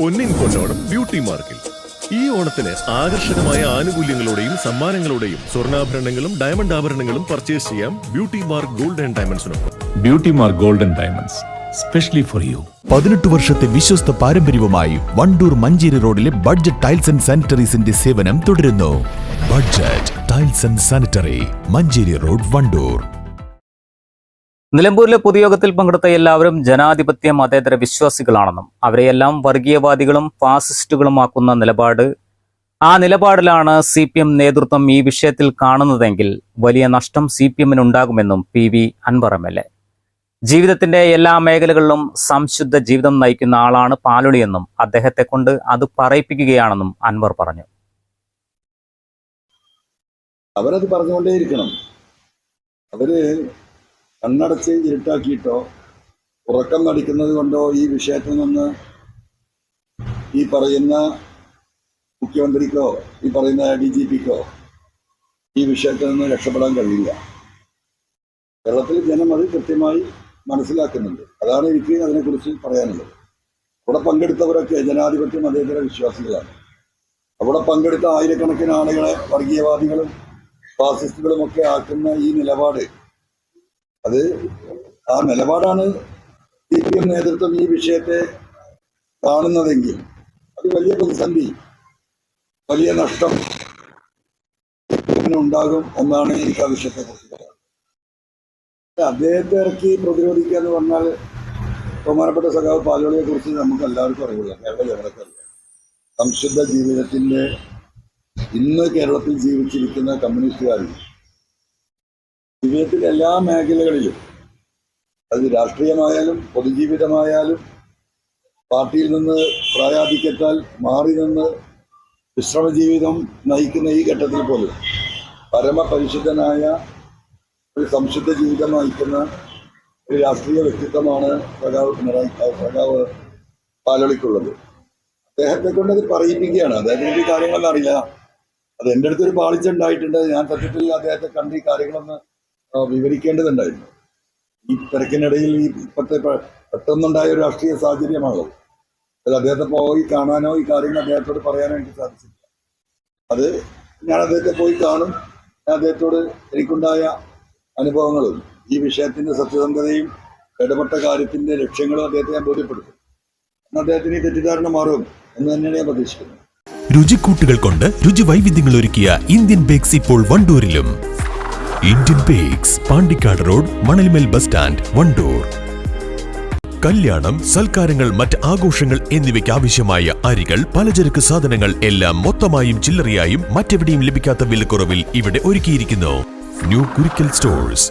പൊന്നിൻ കൊണ്ടോടം beauty മാർക്കിൽ. ഈ ഓണത്തിന് ആകർഷകമായ ആനുകൂല്യങ്ങളോടെയും സമ്മാനങ്ങളോടെയും സ്വർണാഭരണങ്ങളും ഡയമണ്ട് ആഭരണങ്ങളും പർച്ചേസ് ചെയ്യാം beauty mark gold and ഡയമണ്ട്സിനൊപ്പം beauty mark gold and diamonds specially for you പതിനെട്ട് വർഷത്തെ വിശ്വസ്ത പാരമ്പര്യവുമായി വണ്ടൂർ മഞ്ചേരി റോഡിലെ ബഡ്ജറ്റ് ടൈൽസ് ആൻഡ് സാനിറ്ററീസിന്റെ സേവനം തുടരുന്നു. Budget tiles and sanitary Manjeri road Wandoor. നിലമ്പൂരിലെ പൊതുയോഗത്തിൽ പങ്കെടുത്ത എല്ലാവരും ജനാധിപത്യ മതേതര വിശ്വാസികളാണെന്നും അവരെയെല്ലാം വർഗീയവാദികളും ഫാസിസ്റ്റുകളുമാക്കുന്ന നിലപാട്. ആ നിലപാടിലാണ് സി പി എം നേതൃത്വം ഈ വിഷയത്തിൽ കാണുന്നതെങ്കിൽ വലിയ നഷ്ടം C P എമ്മിനുണ്ടാകുമെന്നും P V Anvar M L A. ജീവിതത്തിന്റെ എല്ലാ മേഖലകളിലും സംശുദ്ധ ജീവിതം നയിക്കുന്ന ആളാണ് പാലുളിയെന്നും അദ്ദേഹത്തെ കൊണ്ട് അത് പറയിപ്പിക്കുകയാണെന്നും അൻവർ പറഞ്ഞു. അവരത് പറഞ്ഞുകൊണ്ടേയിരിക്കണം. അവർ കണ്ണടച്ച് ഇരുട്ടാക്കിയിട്ടോ ഉറക്കം നടിക്കുന്നത് കൊണ്ടോ ഈ വിഷയത്തിൽ നിന്ന് ഈ പറയുന്ന മുഖ്യമന്ത്രിക്കോ ഈ പറയുന്ന ഡി ജി പിക്കോ ഈ വിഷയത്തിൽ നിന്ന് രക്ഷപ്പെടാൻ കഴിയില്ല. കേരളത്തിൽ ജനം അത് കൃത്യമായി മനസ്സിലാക്കുന്നുണ്ട്. അതാണ് എനിക്ക് അതിനെക്കുറിച്ച് പറയാനുള്ളത്. അവിടെ പങ്കെടുത്തവരൊക്കെ ജനാധിപത്യ മതേതര വിശ്വാസികളാണ്. അവിടെ പങ്കെടുത്ത ആയിരക്കണക്കിന് ആളുകളെ വർഗീയവാദികളും ഫാസിസ്റ്റുകളും ഒക്കെ ആക്കുന്ന ഈ നിലപാട് അത് ആ നിലപാടാണ് സി പി എം നേതൃത്വം ഈ വിഷയത്തെ കാണുന്നതെങ്കിൽ അത് വലിയ പ്രതിസന്ധി വലിയ നഷ്ടം ഉണ്ടാകും എന്നാണ് എനിക്ക് ആ വിഷയത്തെ കുറിച്ച് പറയുന്നത് അദ്ദേഹത്തെ ഇറക്കി പ്രതിരോധിക്കുക എന്ന് പറഞ്ഞാൽ ബഹുമാനപ്പെട്ട സഖാവ് പാലോളിയെ കുറിച്ച് നമുക്ക് എല്ലാവർക്കും അറിയില്ല. കേരള ജനങ്ങൾക്കറിയാം സംശുദ്ധ ജീവിതത്തിന്റെ ഇന്ന് കേരളത്തിൽ ജീവിച്ചിരിക്കുന്ന കമ്മ്യൂണിസ്റ്റുകാരിൽ ജീവിതത്തിലെ എല്ലാ മേഖലകളിലും അത് രാഷ്ട്രീയമായാലും പൊതുജീവിതമായാലും പാർട്ടിയിൽ നിന്ന് പ്രായാധിക്യത്താൽ മാറി നിന്ന് വിശ്രമജീവിതം നയിക്കുന്ന ഈ ഘട്ടത്തിൽ പോലും പരമപരിശുദ്ധനായ ഒരു സംശുദ്ധ ജീവിതം നയിക്കുന്ന ഒരു രാഷ്ട്രീയ വ്യക്തിത്വമാണ് സഖാവ് പിണറായി സഖാവ് പാലളിക്കുള്ളത്. അദ്ദേഹത്തെ കൊണ്ട് അത് പറയിപ്പിക്കുകയാണ്. അദ്ദേഹത്തിന് ഈ കാര്യങ്ങളൊന്നും അറിയില്ല. അത് എന്റെ അടുത്തൊരു പാളിച്ച ഉണ്ടായിട്ടുണ്ട്. ഞാൻ സത്യത്തിൽ അദ്ദേഹത്തെ കണ്ട് ഈ കാര്യങ്ങളൊന്ന് വിവരിക്കേണ്ടതുണ്ടായിരുന്നു. ഈ തിരക്കിനിടയിൽ ഈ ഇപ്പോഴത്തെ പെട്ടെന്നുണ്ടായ ഒരു രാഷ്ട്രീയ സാഹചര്യമാകും അത് അദ്ദേഹത്തെ പോയി കാണാനോ ഈ കാര്യങ്ങൾ അദ്ദേഹത്തോട് പറയാനോ എനിക്ക് സാധിച്ചില്ല. അത് ഞാൻ അദ്ദേഹത്തെ പോയി കാണും. ഞാൻ അദ്ദേഹത്തോട് എനിക്കുണ്ടായ അനുഭവങ്ങളും ഈ വിഷയത്തിന്റെ സത്യസന്ധതയും ഇടപെട്ട കാര്യത്തിന്റെ ലക്ഷ്യങ്ങളും അദ്ദേഹത്തെ ഞാൻ ബോധ്യപ്പെടുത്തും. അന്ന് അദ്ദേഹത്തിന് ഈ തെറ്റിദ്ധാരണ മാറും എന്ന് തന്നെയാണ് ഞാൻ പ്രതീക്ഷിക്കുന്നത്. രുചിക്കൂട്ടുകൾ കൊണ്ട് രുചി വൈവിധ്യങ്ങൾ ഒരുക്കിയ ഇന്ത്യൻ ബേക്സ് ഇപ്പോൾ വണ്ടൂരിലും Indian bakes Pandikkad road Manalmel bus stand Wandoor കല്യാണം സൽക്കാരങ്ങൾ മറ്റ് ആഘോഷങ്ങൾ എന്നിവയ്ക്ക് ആവശ്യമായ അരികൾ പലചരക്ക് സാധനങ്ങൾ എല്ലാം മൊത്തമായും ചില്ലറയായും മറ്റെവിടെയും ലഭിക്കാത്ത വിലക്കുറവിൽ ഇവിടെ ഒരുക്കിയിരിക്കുന്നു. New Kurikkal stores